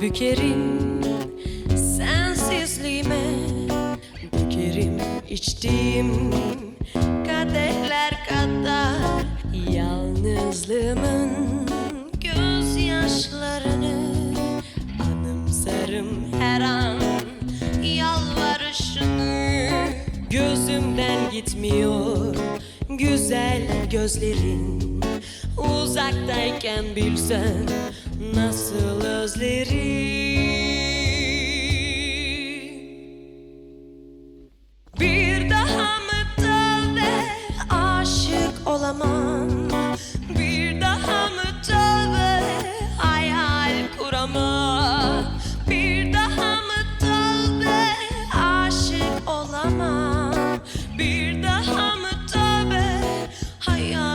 Bükerim sensizliğime Bükerim içtiğim kadehler kadar Yalnızlığımın gözyaşlarını Anımsarım her an. Yalvarışını Gözümden gitmiyor güzel gözlerin. Uzaktayken bilsen nasıl sözleri Bir daha mı tövbe aşık olamam? Bir daha mı tövbe hayal kuramam? Bir daha mı tövbe aşık olamam? Bir daha mı tövbe hayal